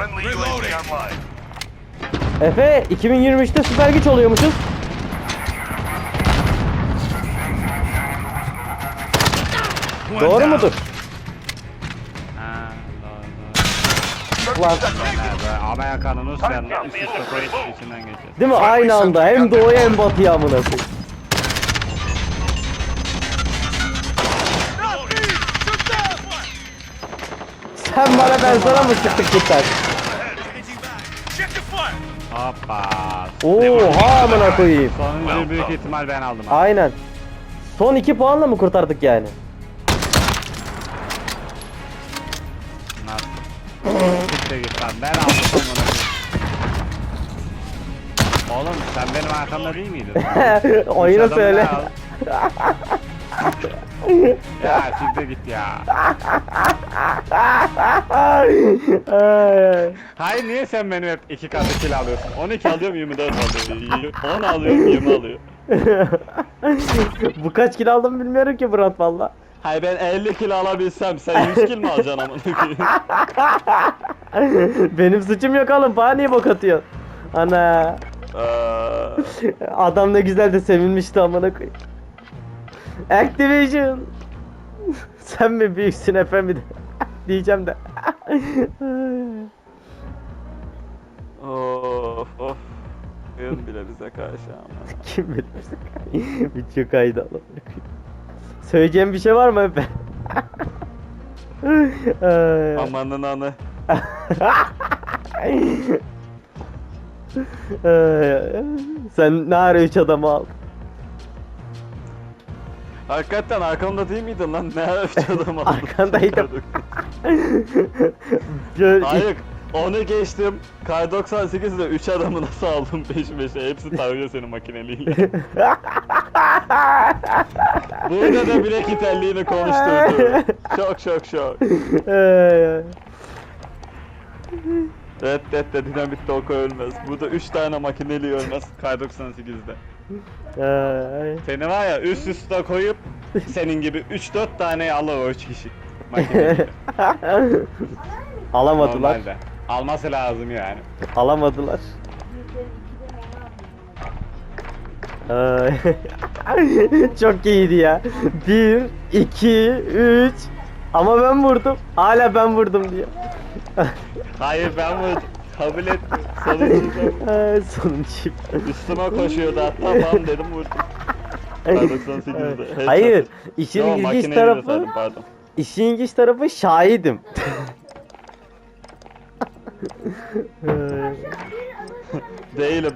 Friendly UAV online. Efe 2023'te süper güç oluyormuşuz. Doğru mudur? Ha, doğru doğru. Lan Evet, Amerika'nın Rusya'nın içinden geçiyor. değil mi? Aynı anda hem doğuya hem batıya amına koyayım. Sen bana ben sana mı sıktık gitler? Hoppa. Oha amına koyayım. Sonuncu büyük ihtimal ben aldım. abi. Aynen. Son iki puanla mı kurtardık yani? Git lan. Ben aldım. Oğlum sen benim arkamda değil miydin? Oyunu söyle. ya siktir git ya. Ay, ay. Hayır niye sen benim hep iki katı kill alıyorsun? 12 alıyorum 24 alıyorum. 10 alıyorum 20 alıyor. Bu kaç kilo aldım bilmiyorum ki Murat valla. Hayır ben 50 kill alabilsem sen 100 kill mi alacaksın amına? Benim suçum yok oğlum. Bana niye bok atıyorsun? Ana. Eee, Adam ne güzel de sevinmişti amına koyayım. Activision. Sen mi büyüksün efendim diyeceğim de. of of. Oyun bile bize karşı ama. Kim bilir. Video kaydı alalım. Söyleyeceğim bir şey var mı Efe? Amanın anı. Sen ne ara üç adamı al? Hakikaten arkamda değil miydin lan? Ne ara üç adam aldın? Arkandaydım. Gör- Hayır. Onu geçtim. Kar 98'de 3 adamı nasıl aldım peş peşe? Hepsi tarıyor seni makineliyle. Burada da bilek itelliğini konuşturdu. Şok şok şok. Ay. Red Dead'de dinamitte oku ölmez. Burada 3 tane makineli ölmez Kar 98'de. Ay. Seni var ya üst üste koyup senin gibi 3-4 tane alır o 3 kişi. Alamadılar. Normalde. Alması lazım yani. Alamadılar. Ay. Çok iyiydi ya. 1, 2, 3. Ama ben vurdum. Hala ben vurdum diyor. Hayır ben vurdum. Kabul ettim. Sonunda Ay, Sonuncuyum. üstüme koşuyordu hatta tamam dedim vurdum. Kar 98'de. Headshot. Hayır, işin Yo, ilginç tarafı, zaten, pardon. işin ilginç tarafı şahidim. Değilim.